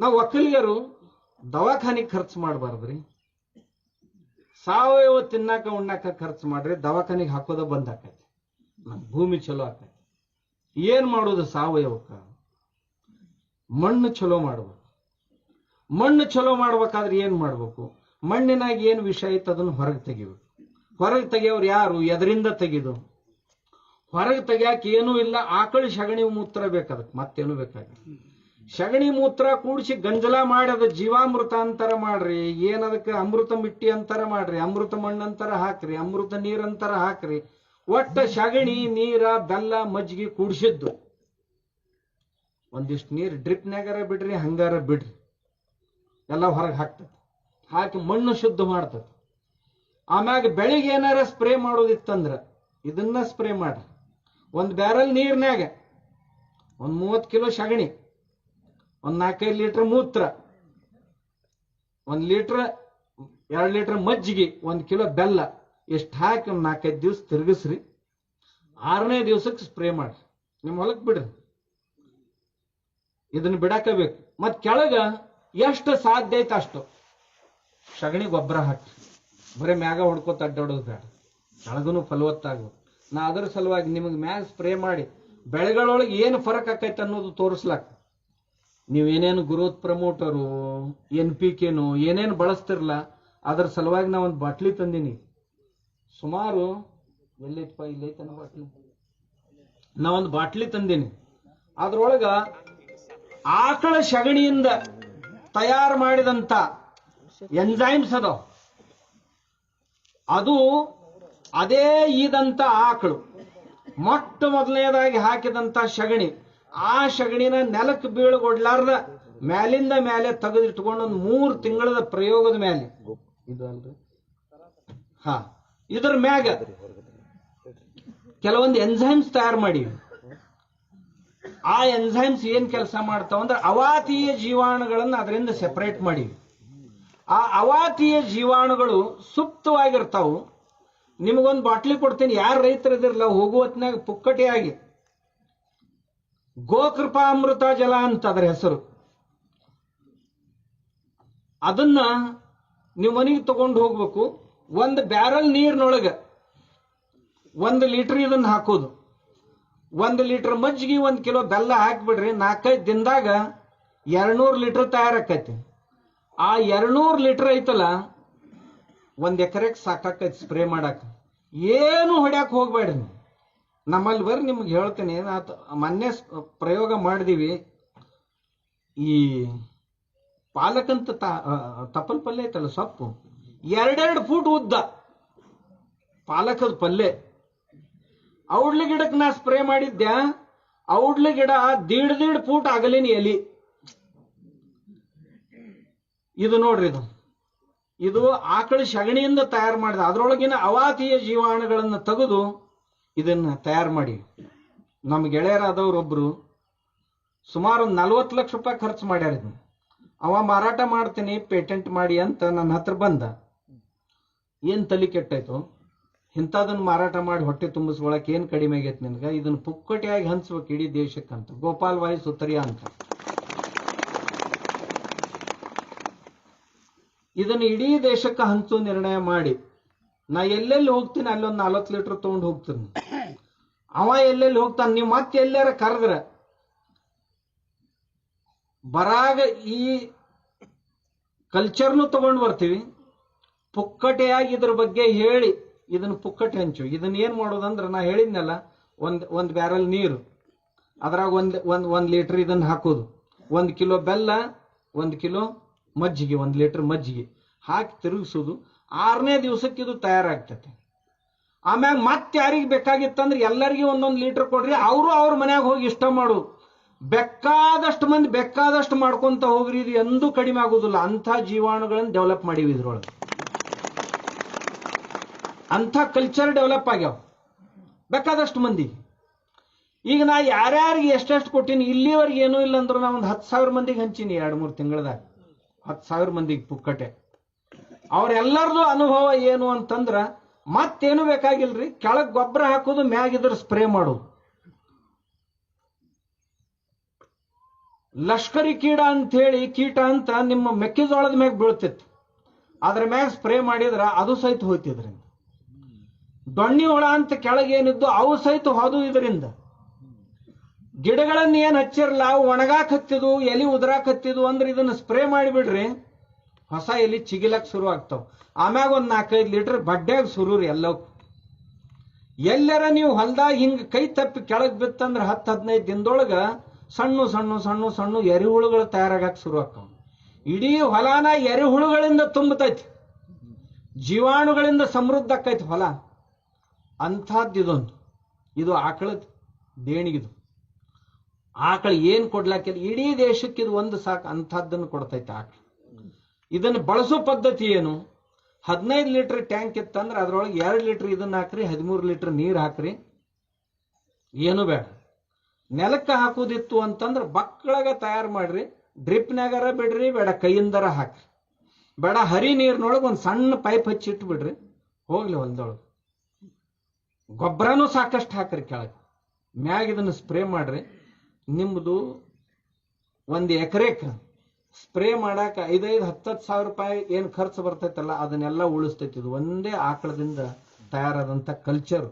ನಾವು ಒಕ್ಕಲಿಗರು ದವಾಖಾನಿಗೆ ಖರ್ಚು ಮಾಡಬಾರ್ದ್ರಿ. ಸಾವಯವ ತಿನ್ನಾಕ, ಉಣ್ಣಾಕ ಖರ್ಚು ಮಾಡ್ರಿ, ದವಾಖಾನಿಗೆ ಹಾಕೋದ ಬಂದ್ ಆಕೈತಿ. ನಮ್ ಭೂಮಿ ಚಲೋ ಆಕೈತಿ. ಏನ್ ಮಾಡೋದು ಸಾವಯವಕ್ಕ? ಮಣ್ಣು ಚಲೋ ಮಾಡ್ಬೇಕು. ಮಣ್ಣು ಚಲೋ ಮಾಡ್ಬೇಕಾದ್ರೆ ಏನ್ ಮಾಡ್ಬೇಕು? ಮಣ್ಣಿನಾಗ ಏನ್ ವಿಷ ಐತೆ ಅದನ್ನ ಹೊರಗೆ ತೆಗಿಬೇಕು. ಹೊರಗೆ ತೆಗಿಯೋರು ಯಾರು? ಎದರಿಂದ ತೆಗೆದು. ಹೊರಗೆ ತೆಗಿಯಾಕ ಏನೂ ಇಲ್ಲ, ಆಕಳ ಸಗಣಿ ಮೂತ್ರ ಬೇಕದಕ್ಕೆ ಮತ್ತೇನು ಬೇಕಾಗಿಲ್ಲ. ಸಗಣಿ ಮೂತ್ರ ಕೂಡಿಸಿ ಗಂಜಲ ಮಾಡಿ ಅದ ಜೀವಾಮೃತ ಅಂತರ ಮಾಡ್ರಿ ಏನದಕ್ಕೆ ಅಮೃತ ಮಿಟ್ಟಿ ಅಂತರ ಮಾಡ್ರಿ. ಅಮೃತ ಮಣ್ಣಂತರ ಹಾಕ್ರಿ. ಅಮೃತ ನೀರಂತರ ಹಾಕ್ರಿ. ಒಟ್ಟ ಸಗಣಿ ನೀರ, ಬೆಲ್ಲ, ಮಜ್ಜಿಗೆ ಕೂಡಿಸಿದ್ದು. ಒಂದಿಷ್ಟು ನೀರು ಡ್ರಿಪ್ನಾಗಾರ ಬಿಡ್ರಿ, ಹಂಗಾರ ಬಿಡ್ರಿ. ಎಲ್ಲ ಹೊರಗೆ ಹಾಕ್ತದೆ ಹಾಕಿ ಮಣ್ಣು ಶುದ್ಧ ಮಾಡ್ತದೆ ಆಮ್ಯಾಗ ಬೆಳಿಗ್ಗೆ ಏನಾರ ಸ್ಪ್ರೇ ಮಾಡೋದಿತ್ತಂದ್ರ ಇದನ್ನ ಸ್ಪ್ರೇ ಮಾಡ್ರಿ. ಒಂದು ಬ್ಯಾರಲ್ ನೀರ್ನಾಗ ಒಂದು ಮೂವತ್ತು ಕಿಲೋ ಸಗಣಿ ಒಂದು ನಾಲ್ಕೈದು ಲೀಟರ್ ಮೂತ್ರ. ಒಂದ್ ಲೀಟರ್, ಎರಡು ಲೀಟರ್ ಮಜ್ಜಿಗೆ, ಒಂದ್ ಕಿಲೋ ಬೆಲ್ಲ. ಎಷ್ಟು ಹಾಕಿ ಒಂದು ನಾಲ್ಕೈದು ದಿವಸ ತಿರುಗಿಸ್ರಿ. ಆರನೇ ದಿವಸಕ್ಕೆ ಸ್ಪ್ರೇ ಮಾಡ್ರಿ. ನಿಮ್ಮ ಹೊಲಕ್ಕೆ ಬಿಡ್ರಿ. ಇದನ್ನ ಬಿಡಾಕಬೇಕು. ಮತ್ ಕೆಳಗ ಎಷ್ಟು ಸಾಧ್ಯ ಐತೆ ಅಷ್ಟು. ಸಗಣಿ ಗೊಬ್ಬರ ಹಾಕಿ ಬರೀ ಮ್ಯಾಗ ಹೊಡ್ಕೋತ ಅಡ್ಡಾಡೋದು ಬೇಡ ಕೆಳಗನು ಫಲವತ್ತಾಗಬೇಕು. ನಾ ಅದರ ಸಲುವಾಗಿ ನಿಮಗೆ ಮ್ಯಾಗ ಸ್ಪ್ರೇ ಮಾಡಿ ಬೆಳೆಗಳೊಳಗೆ ಏನು ಫರಕ್ ಆಕೈತೆ ಅನ್ನೋದು ತೋರಿಸ್ಲಾಕ. ನೀವೇನೇನು ಗ್ರೋತ್ ಪ್ರಮೋಟರು ಎನ್ ಪಿ ಕೆನು ಏನೇನು ಬಳಸ್ತಿರಲ್ಲ ಅದ್ರ ಸಲುವಾಗಿ ನಾ ಒಂದು ಬಾಟ್ಲಿ ತಂದೀನಿ. ಸುಮಾರು ಎಲ್ಲೈತಪ್ಪ ಇಲ್ಲೈತನ ಬಾಟ್ಲಿ? ನಾವೊಂದು ಬಾಟ್ಲಿ ತಂದೀನಿ. ಅದ್ರೊಳಗ ಆಕಳ ಸಗಣಿಯಿಂದ ತಯಾರು ಮಾಡಿದಂತ ಎಂಜೈಮ್ಸ್ ಅದಾವ. ಅದು ಅದೇ ಇದಂತ ಆಕಳು. ಮೊಟ್ಟ ಮೊದಲನೇದಾಗಿ ಹಾಕಿದಂತ ಸಗಣಿ ಆ ಸಗಣಿನ ನೆಲಕ್ಕೆ ಬೀಳಗೊಡ್ಲಾರ್ದ ಮ್ಯಾಲಿಂದ ಮ್ಯಾಲೆ ತೆಗೆದಿಟ್ಕೊಂಡು ಒಂದು ಮೂರು ತಿಂಗಳದ ಪ್ರಯೋಗದ ಮ್ಯಾಲೆ. ಹಾ ಇದ್ರ ಮ್ಯಾಗ ಕೆಲವೊಂದು ಎಂಜೈಮ್ಸ್ ತಯಾರು ಮಾಡಿ. ಆ ಎಂಜೈಮ್ಸ್ ಏನ್ ಕೆಲಸ ಮಾಡ್ತಾವ ಅಂದ್ರೆ ಅವಾತೀಯ ಜೀವಾಣುಗಳನ್ನ ಅದರಿಂದ ಸೆಪರೇಟ್ ಮಾಡಿ. ಆ ಅವಾತೀಯ ಜೀವಾಣುಗಳು ಸುಪ್ತವಾಗಿರ್ತಾವು. ನಿಮಗೊಂದು ಬಾಟ್ಲಿ ಕೊಡ್ತೀನಿ ಯಾರು ರೈತರು ಇದಿರಲ್ಲ ಹೋಗುವ ಹೊತ್ನ್ಯಾಗ ಪುಕ್ಕಟೆಯಾಗಿ. ಗೋಕೃಪಾಮೃತ ಜಲ ಅಂತ ಅದರ ಹೆಸರು. ಅದನ್ನ ನೀವು ಮನೆಗೆ ತಗೊಂಡು ಹೋಗ್ಬೇಕು. ಒಂದು ಬ್ಯಾರಲ್ ನೀರಿನೊಳಗೆ ಒಂದು ಲೀಟರ್ ಇದನ್ನ ಹಾಕೋದು. ಒಂದು ಲೀಟರ್ ಮಜ್ಜಿಗೆ ಒಂದು ಕಿಲೋ ಬೆಲ್ಲ ಹಾಕಿಬಿಡ್ರಿ. ನಾಲ್ಕೈದು ದಿನದಾಗ ಎರಡ್ನೂರು ಲೀಟರ್ ತಯಾರಾಕೈತಿ. ಆ ಎರಡ್ನೂರು ಲೀಟರ್ ಐತಲ್ಲ, ಒಂದು ಎಕರೆಗೆ ಸಾಕಾಕೈತಿ ಸ್ಪ್ರೇ ಮಾಡಕ್ಕೆ ಏನು ಹೊಡ್ಯಾಕ ಹೋಗ್ಬೇಡ್ರಿ ನೀವು. ನಮ್ಮಲ್ಲಿ ಬರ್ರಿ, ನಿಮ್ಗೆ ಹೇಳ್ತೀನಿ. ನಾತ್ ಮೊನ್ನೆ ಪ್ರಯೋಗ ಮಾಡಿದೀವಿ. ಈ ಪಾಲಕಂತ ತ- ತಪ್ಪಲ್ ಪಲ್ಯ ಐತಲ್ಲ ಸೊಪ್ಪು? ಎರಡೆರಡು ಫೂಟ್ ಉದ್ದ. ಪಾಲಕದ ಪಲ್ಯ ಔಡ್ಲಿ ಗಿಡಕ್ಕೆ ನಾ ಸ್ಪ್ರೇ ಮಾಡಿದ್ದೆ. ಔಡ್ಲಿ ಗಿಡ ದೀಡ್ ದೀಡ್ ಫೂಟ್ ಆಗಲಿನ ಎಲಿ. ಇದು ನೋಡ್ರಿ ಇದು. ಇದು ಆಕಳ ಸಗಣಿಯಿಂದ ತಯಾರು ಮಾಡಿದ. ಅದರೊಳಗಿನ ಅವಾತೀಯ ಜೀವಾಣುಗಳನ್ನು ತೆಗೆದು ಇದನ್ನ ತಯಾರು ಮಾಡಿ. ನಮ್ಮ ಗೆಳೆಯರಾದವ್ರೊಬ್ರು ಸುಮಾರು ಒಂದು ನಲ್ವತ್ತು ಲಕ್ಷ ರೂಪಾಯಿ ಖರ್ಚು ಮಾಡ್ಯಾರ ಇದನ್ನ ಅವ ಮಾರಾಟ ಮಾಡ್ತೀನಿ, ಪೇಟೆಂಟ್ ಮಾಡಿ ಅಂತ ನನ್ನ ಹತ್ರ ಬಂದ. ಏನ್ ತಲೆ ಕೆಟ್ಟಾಯ್ತು? ಇಂಥದನ್ನ ಮಾರಾಟ ಮಾಡಿ ಹೊಟ್ಟೆ ತುಂಬಿಸ್ಕೊಳಕ್ ಏನ್ ಕಡಿಮೆ ಆಗೈತೆ ನಿನ್ಗ? ಇದನ್ನ ಪುಕ್ಕಟೆಯಾಗಿ ಹಂಚ್ಬೇಕು ಇಡೀ ದೇಶಕ್ಕಂತ. ಗೋಪಾಲ್ ವಾಯ್ ಸುತ್ತರಿಯ ಅಂತ. ಇದನ್ನ ಇಡೀ ದೇಶಕ್ಕೆ ಹಂಚು ನಿರ್ಣಯ ಮಾಡಿ. ನಾ ಎಲ್ಲೆಲ್ಲಿ ಹೋಗ್ತೀನಿ, ಅಲ್ಲೊಂದು ನಲ್ವತ್ತು ಲೀಟರ್ ತಗೊಂಡು ಹೋಗ್ತೀನಿ. ಅವ ಎಲ್ಲೆಲ್ಲಿ ಹೋಗ್ತಾನೆ, ನೀವು ಮತ್ತೆ ಎಲ್ಲಾರ ಕರೆದ್ರ. ಬರಾಗ ಈ ಕಲ್ಚರ್ನು ತಗೊಂಡು ಬರ್ತೀವಿ. ಪುಕ್ಕಟೆಯಾಗಿ ಇದ್ರ ಬಗ್ಗೆ ಹೇಳಿ ಇದನ್ನ ಪುಕ್ಕಟೆ ಹಂಚು. ಇದನ್ನ ಏನ್ ಮಾಡೋದಂದ್ರೆ ನಾ ಹೇಳಿದ್ನಲ್ಲ, ಒಂದ್ ಒಂದ್ ಬ್ಯಾರಲ್ ನೀರು. ಅದ್ರಾಗ ಒಂದ್ ಒಂದ್ ಒಂದ್ ಲೀಟರ್ ಇದನ್ನ ಹಾಕೋದು. ಒಂದ್ ಕಿಲೋ ಬೆಲ್ಲ, ಒಂದ್ ಕಿಲೋ ಮಜ್ಜಿಗೆ, ಒಂದ್ ಲೀಟರ್ ಮಜ್ಜಿಗೆ. ಹಾಕಿ ತಿರುಗಿಸೋದು. ಆರನೇ ದಿವಸಕ್ಕೆ ಇದು ತಯಾರಾಗ್ತತೆ ಆಮ್ಯಾಗ ಮತ್ತೆ ಯಾರಿಗೆ ಬೇಕಾಗಿತ್ತಂದ್ರೆ ಎಲ್ಲರಿಗೂ ಒಂದೊಂದು ಲೀಟರ್ ಕೊಡ್ರಿ. ಅವರು ಅವ್ರ ಮನ್ಯಾಗ ಹೋಗಿ ಇಷ್ಟ ಮಾಡು. ಬೇಕಾದಷ್ಟು ಮಂದಿ ಬೇಕಾದಷ್ಟು ಮಾಡ್ಕೊಂತ ಹೋಗ್ರಿ ಇದು ಎಂದೂ ಕಡಿಮೆ ಆಗೋದಿಲ್ಲ. ಅಂಥ ಜೀವಾಣುಗಳನ್ನು ಡೆವಲಪ್ ಮಾಡಿವಿ ಇದ್ರೊಳಗೆ. ಅಂಥ ಕಲ್ಚರ್ ಡೆವಲಪ್ ಆಗ್ಯಾವ. ಬೇಕಾದಷ್ಟು ಮಂದಿ. ಈಗ ನಾ ಯಾರ್ಯಾರಿಗೆ ಎಷ್ಟೆಷ್ಟು ಕೊಟ್ಟಿನಿ, ಇಲ್ಲಿವರೆಗೆ ಏನೂ ಇಲ್ಲ ಅಂದ್ರೆ ನಾ ಒಂದು ಹತ್ತು ಸಾವಿರ ಮಂದಿಗೆ ಹಂಚಿನಿ ಎರಡು ಮೂರು ತಿಂಗಳದಾಗ. ಹತ್ತು ಸಾವಿರ ಮಂದಿಗೆ ಪುಕ್ಕಟೆ. ಅವ್ರೆಲ್ಲರದು ಅನುಭವ ಏನು ಅಂತಂದ್ರ ಮತ್ತೇನು ಬೇಕಾಗಿಲ್ರಿ? ಕೆಳಗ್ ಗೊಬ್ಬರ ಹಾಕೋದು ಮ್ಯಾಗಿದ್ರ ಸ್ಪ್ರೇ ಮಾಡೋದು. ಲಷ್ಕರಿ ಕೀಟ ಅಂತ ಹೇಳಿ ಕೀಟ ಅಂತ ನಿಮ್ಮ ಮೆಕ್ಕೆಜೋಳದ ಮ್ಯಾಗ ಬೀಳ್ತಿತ್ತು. ಅದ್ರ ಮ್ಯಾಗ ಸ್ಪ್ರೇ ಮಾಡಿದ್ರ ಅದು ಸಹಿತ ಹೋಯ್ತಿದ್ರಿಂದ. ದೊಣ್ಣಿ ಹುಳ ಅಂತ ಕೆಳಗೇನಿದ್ದು ಅವು ಸಹಿತ ಹೋದು ಇದರಿಂದ. ಗಿಡಗಳನ್ನ ಏನು ಹಚ್ಚಿರಲ್ಲ ಅವು ಒಣಗಾಕ್ ಹತ್ತಿದ್ವು, ಎಲಿ ಉದ್ರಾಕ್ ಅಂದ್ರೆ ಇದನ್ನ ಸ್ಪ್ರೇ ಮಾಡಿಬಿಡ್ರಿ. ಹೊಸ ಎಲೆ ಚಿಗಿಲಕ್ ಶುರು ಆಗ್ತಾವ. ಆಮ್ಯಾಗ ಒಂದು ನಾಲ್ಕೈದು ಲೀಟರ್ ಶುರು ರೀ ಎಲ್ಲವಕ್ಕೂ ಎಲ್ಲರ ನೀವು ಹೊಲ್ದಾಗ ಹಿಂಗೆ ಕೈ ತಪ್ಪಿ ಕೆಳಗೆ ಬಿತ್ತಂದ್ರ ಹತ್ತು ಹದಿನೈದು ದಿನದೊಳಗ ಸಣ್ಣ ಸಣ್ಣ ಸಣ್ಣ ಸಣ್ಣ ಎರೆಹುಳುಗಳು ತಯಾರಾಗಕ್ಕೆ ಶುರು ಆಗ್ತಾವ. ಇಡೀ ಹೊಲಾನ ಎರೆಹುಳುಗಳಿಂದ ತುಂಬತೈತಿ. ಜೀವಾಣುಗಳಿಂದ ಸಮೃದ್ಧ ಆಕೈತಿ ಹೊಲ. ಅಂಥದ್ದು ಇದೊಂದು. ಇದು ಆಕಳದ ದೇಣಿಗಿದು ಆಕಳು ಏನು ಕೊಡ್ಲಾಕಿಲ್ಲ ಇಡೀ ದೇಶಕ್ಕೆ ಇದು ಒಂದು ಸಾಕು. ಅಂಥದ್ದನ್ನು ಕೊಡ್ತೈತೆ ಆಕಳ. ಇದನ್ನು ಬಳಸೋ ಪದ್ಧತಿ ಏನು? ಹದಿನೈದು ಲೀಟರ್ ಟ್ಯಾಂಕ್ ಇತ್ತಂದ್ರೆ ಅದ್ರೊಳಗೆ ಎರಡು ಲೀಟರ್ ಇದನ್ನ ಹಾಕ್ರಿ, ಹದಿಮೂರು ಲೀಟರ್ ನೀರು ಹಾಕ್ರಿ. ಏನು ಬೇಡ. ನೆಲಕ್ಕೆ ಹಾಕೋದಿತ್ತು ಅಂತಂದ್ರೆ ಬಕ್ಕಳಾಗ ತಯಾರು ಮಾಡ್ರಿ ಡ್ರಿಪ್ನಾಗಾರ ಬಿಡ್ರಿ, ಬೇಡ ಕೈಯಿಂದರ ಹಾಕ್ರಿ. ಬೇಡ ಹರಿ ನೀರಿನೊಳಗೆ ಒಂದು ಸಣ್ಣ ಪೈಪ್ ಹಚ್ಚಿಟ್ಟು ಬಿಡ್ರಿ ಹೋಗ್ಲಿ ಹೊಲದೊಳಗೆ. ಗೊಬ್ಬರನೂ ಸಾಕಷ್ಟು ಹಾಕ್ರಿ ಕೆಳಗೆ. ಮ್ಯಾಗ ಇದನ್ನು ಸ್ಪ್ರೇ ಮಾಡ್ರಿ ನಿಮ್ಮದು ಒಂದು ಎಕರೆಕ್ ಸ್ಪ್ರೇ ಮಾಡಾಕ ಐದೈದು, ಹತ್ತತ್ತು ಸಾವಿರ ರೂಪಾಯಿ ಏನು ಖರ್ಚು ಬರ್ತೈತಲ್ಲ, ಅದನ್ನೆಲ್ಲ ಉಳಿಸ್ತೈತಿ. ಇದು ಒಂದೇ ಆಕಳದಿಂದ ತಯಾರಾದಂತ ಕಲ್ಚರ್